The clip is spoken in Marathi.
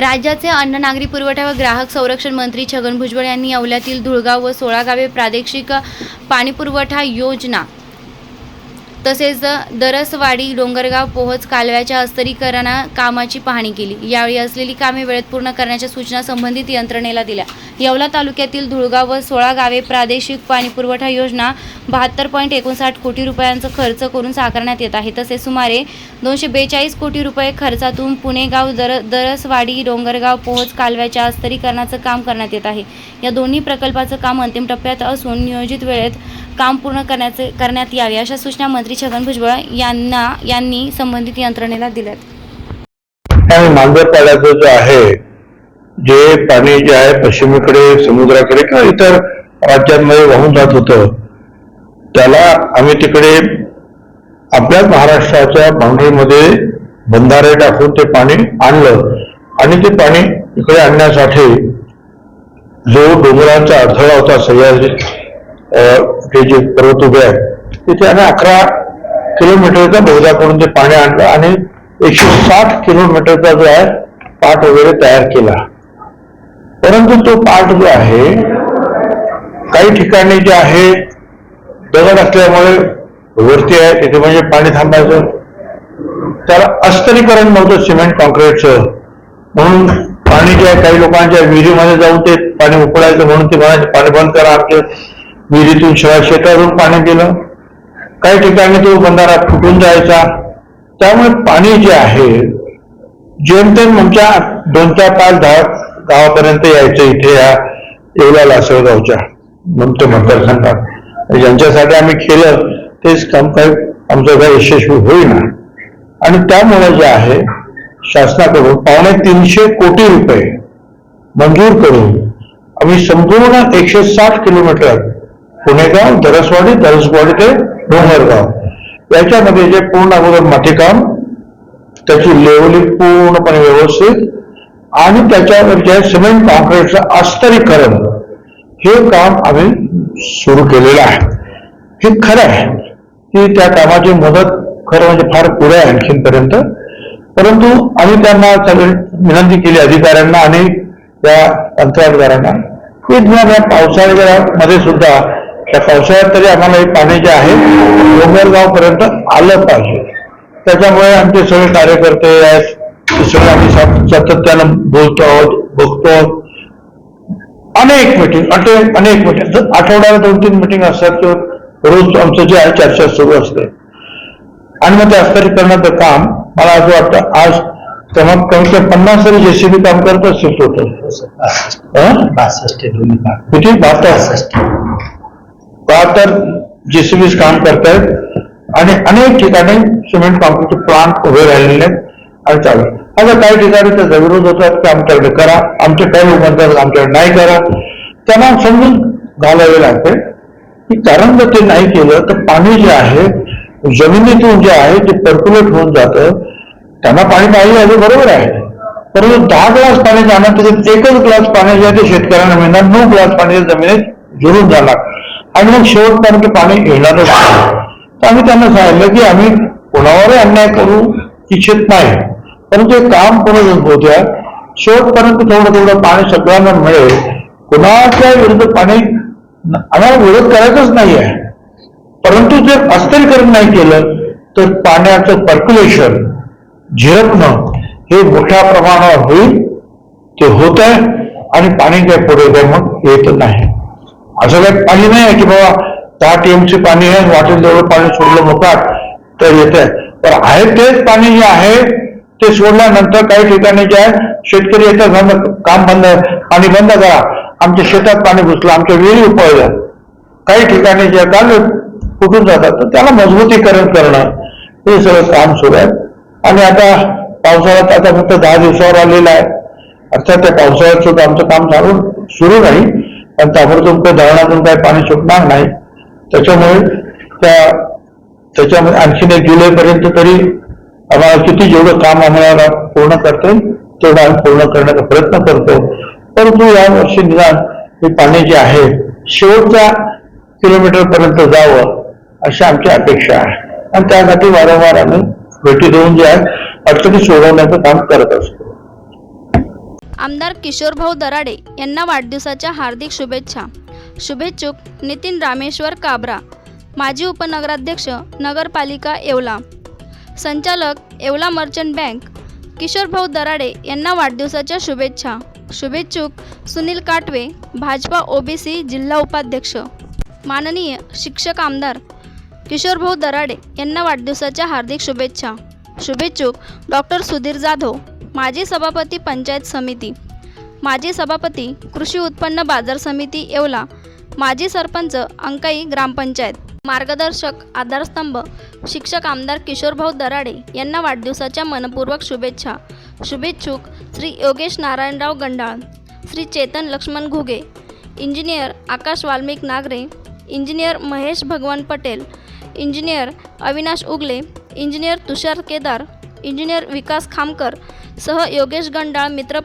राज्याचे अन्न नागरी पुरवठा व ग्राहक संरक्षण मंत्री छगन भुजबळ यांनी अवल्यातील धुळगाव व सोळा गावे प्रादेशिक पाणीपुरवठा योजना तसेच दरसवाडी डोंगरगाव पोहोच कालव्याच्या अस्तरीकरणा कामाची पाहणी केली. यावेळी असलेली कामे वेळेत पूर्ण करण्याच्या सूचना संबंधित यंत्रणेला दिल्या. येवला तालुक्यातील धुळगाव व सोळा गावे प्रादेशिक पाणीपुरवठा योजना बहात्तर पॉईंट एकोणसाठ कोटी रुपयांचा खर्च करून साकारण्यात येत आहे. तसेच सुमारे दोनशे बेचाळीस कोटी रुपये खर्चातून पुणेगाव दर दरसवाडी डोंगरगाव पोहोच कालव्याच्या अस्तरीकरणाचं काम करण्यात येत आहे. या दोन्ही प्रकल्पाचं काम अंतिम टप्प्यात असून नियोजित वेळेत काम पूर्ण करण्याचे करण्यात यावे अशा सूचना मंत्री छगन भुजबळ यांना यांनी संबंधित यंत्रणेला दिल्यात. मांजर नांदरपाड्याचं जे आहे जे पाणी जे आहे पश्चिमेकडे समुद्राकडे किंवा इतर राज्यांमध्ये वाहून जात होतं त्याला आम्ही तिकडे आपल्याच महाराष्ट्राच्या बांधणीमध्ये बंधारे टाकून ते पाणी आणलं. आणि ते पाणी इकडे आणण्यासाठी जो डोंगरांचा अडथळा होता सह्याद्री ते जे पर्वत उभे आहेत तिथे आम्ही अकरा किलोमीटरचा बोगदा करून ते पाणी आणलं आणि एकशे साठ किलोमीटरचा जो आहे पाट वगैरे तयार केला. परंतु तो पाठ जो आहे काही ठिकाणी जे आहे दगड असल्यामुळे वरती आहे तिथे म्हणजे पाणी थांबायचं. त्याला अस्तरीकरण नव्हतं सिमेंट कॉन्क्रीटचं म्हणून पाणी जे आहे काही लोकांच्या विहिरीमध्ये जाऊन ते पाणी उकळायचं म्हणून ते म्हणायचे पाणी बंद करा आमच्या विहिरीतून शिवाय शेतातून पाणी दिलं काही ठिकाणी तो बंधारा फुटून जायचा. त्यामुळे पाणी जे आहे जेमतेम आमच्या दोन चार पाच दहा गावापर्यंत यायचं इथे या येवला लासळगावच्या ममते मतदारसंघात. ज्यांच्यासाठी आम्ही केलं तेच काम काही आमचं काही यशस्वी होईना. आणि त्यामुळे जे आहे शासनाकडून पावणे तीनशे कोटी रुपये मंजूर करून आम्ही संपूर्ण एकशे साठ किलोमीटर पुणेगाव दरसवाडी दरसवाडी ते डोंगरगाव. याच्यामध्ये जे पूर्ण अगोदर मातीकाम त्याची लेवली पूर्णपणे व्यवस्थित आणि त्याच्यावर जे सिमेंट कॉन्क्रीटचं अस्तरीकरण हे काम आम्ही सुरू केलेलं आहे. हे खरं आहे की त्या कामाची मदत खरं म्हणजे फार पुढे आहे आणखीनपर्यंत. परंतु आम्ही त्यांना विनंती केली अधिकाऱ्यांना आणि त्या कंत्राटदारांना की या पावसाळ्यामध्ये सुद्धा त्या पावसाळ्यात तरी आम्हाला हे पाणी जे आहे डोंगरगाव पर्यंत आलं पाहिजे. त्याच्यामुळे आमचे सगळे कार्यकर्ते आहेत सगळे आम्ही सात- सातत्यानं बोलतो आहोत बघतो अनेक मिटिंग अनेक अनेक मिटिंग आठवड्याला दोन तीन मिटिंग असतात किंवा रोज आमचं जे आहे चर्चा सुरू असते. आणि मग ते अस्तरीकरणाचं काम. मला असं वाटतं आज तेव्हा कमी कमी पन्नास तरी जेसीबी काम करत असतील टोटल. किती? बासष्ट. बहात्तर जेसीबीज काम करतायत आणि अनेक ठिकाणी सिमेंट कॉन्क्रीटचे प्लांट उभे राहिलेले आहेत. आणि चालू. आहे. आता काही ठिकाणी त्याचा विरोध होतात की आमच्याकडे करा आमचे काही लोक म्हणतात आमच्याकडे नाही करा. त्यांना समजून घालावे लागते. की कारण जर ते नाही केलं तर पाणी जे आहे जमिनीतून जे आहे ते पर्क्युलेट होऊन जातं. त्यांना पाणी पाहिजे आहे बरोबर आहे. परंतु दहा ग्लास पाणी जाणार त्याच्यात एकच ग्लास पाणी जे आहे ते शेतकऱ्यांना मिळणार. नऊ ग्लास पाणी जमिनीत जुळून जाणार. आणि मग शेवटपर्यंत पाणी येणारच तर आम्ही त्यांना सांगितलं की आम्ही कोणावरही अन्याय करू इच्छित नाही. परंतु हे काम पूर्ण होत्या शेवटपर्यंत थोडं थोडं पाणी सगळ्यांना मिळेल. कुणाच्या विरुद्ध पाणी आम्हाला विरोध करायचाच नाही आहे परंतु जर अस्थिरीकरण नाही केलं तर पाण्याचं पर्क्युलेशन झिरपणं हे मोठ्या प्रमाणावर होईल ते होत आहे आणि पाणी काय पुढे काय मग येत नाही. असं काही पाणी नाही आहे की बाबा दहा टीएमसी पाणी आहे वाटेल जवळ पाणी सोडलं मोकाट तर येत आहे तर आहे तेच पाणी जे आहे ते सोडल्यानंतर काही ठिकाणी जे आहे शेतकरी येतात म्हणतात, काम बंद पाणी बंद करा. आमच्या शेतात पाणी घुसलं आमच्या विहिरी उपळल्या. काही ठिकाणी जे काल कुठून जातात तर त्याला मजबूतीकरण करणं हे सगळं काम सुरू आहे. आणि आता पावसाळ्यात आता फक्त दहा दिवसावर आलेला आहे. अर्थात त्या पावसाळ्यात सुद्धा आमचं काम चालू सुरू नाही कारण ताबडतोब काही धरणातून काही पाणी सुटणार नाही. त्याच्यामुळे त्या त्याच्यामध्ये आणखीन एक जुलैपर्यंत तरी आम्हाला किती जेवढं काम आम्हाला पूर्ण करता येईल तेवढं आम्ही पूर्ण करण्याचा प्रयत्न करतो. परंतु या वर्षी निदान हे पाणी जे आहे शेवटच्या किलोमीटरपर्यंत जावं अशी आमची अपेक्षा आहे. आणि त्यासाठी वारंवार आम्ही भेटी देऊन जे आहे अडचणी सोडवण्याचं काम करत असतो. आमदार किशोरभाऊ दराडे यांना वाढदिवसाच्या हार्दिक शुभेच्छा. शुभेच्छुक नितीन रामेश्वर काबरा माजी उपनगराध्यक्ष नगरपालिका येवला. संचालक येवला मर्चंट बँक किशोरभाऊ दराडे यांना वाढदिवसाच्या शुभेच्छा. शुभेच्छुक सुनील काटवे भाजपा ओबीसी जिल्हा उपाध्यक्ष. माननीय शिक्षक आमदार किशोरभाऊ दराडे यांना वाढदिवसाच्या हार्दिक शुभेच्छा. शुभेच्छुक डॉक्टर सुधीर जाधव माजी सभापती पंचायत समिती. माजी सभापती कृषी उत्पन्न बाजार समिती येवला. माजी सरपंच अंकाई ग्रामपंचायत. मार्गदर्शक आधारस्तंभ शिक्षक आमदार किशोरभाऊ दराडे यांना वाढदिवसाच्या मनपूर्वक शुभेच्छा. शुभेच्छुक Shri Yogesh Narayanrao Gandal Shri Chetan Laxman Ghuge engineer Akash Valmik Nagare engineer Mahesh Bhagwan Patel engineer Avinash Ugale engineer Tushar Kedar engineer Vikas Khamkar सह योगेश गंडाळ मित्रपरि